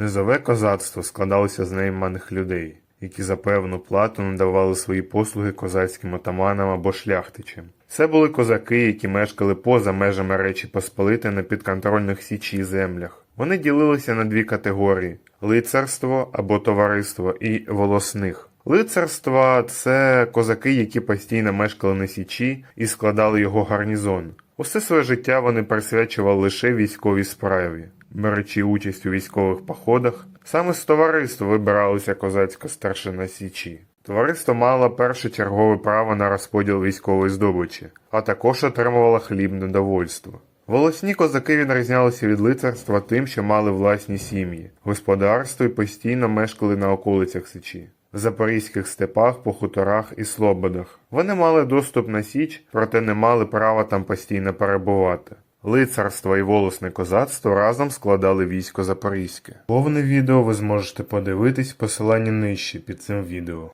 Низове козацтво складалося з найманих людей, які за певну плату надавали свої послуги козацьким отаманам або шляхтичам. Це були козаки, які мешкали поза межами Речі Посполити на підконтрольних січі землях. Вони ділилися на дві категорії: лицарство або товариство і волосних. Лицарства це козаки, які постійно мешкали на січі і складали його гарнізон. Усе своє життя вони присвячували лише військовій справі, беручи участь у військових походах. Саме з товариства вибиралася козацька старшина січі. Товариство мало першочергове право на розподіл військової здобичі, а також отримувало хлібне довольство. Волосні козаки відрізнялися від лицарства тим, що мали власні сім'ї, господарство і постійно мешкали на околицях Січі, в запорізьких степах, по хуторах і слободах. Вони мали доступ на Січ, проте не мали права там постійно перебувати. Лицарство і волосне козацтво разом складали військо Запорізьке. Повне відео ви зможете подивитись в посиланні нижче під цим відео.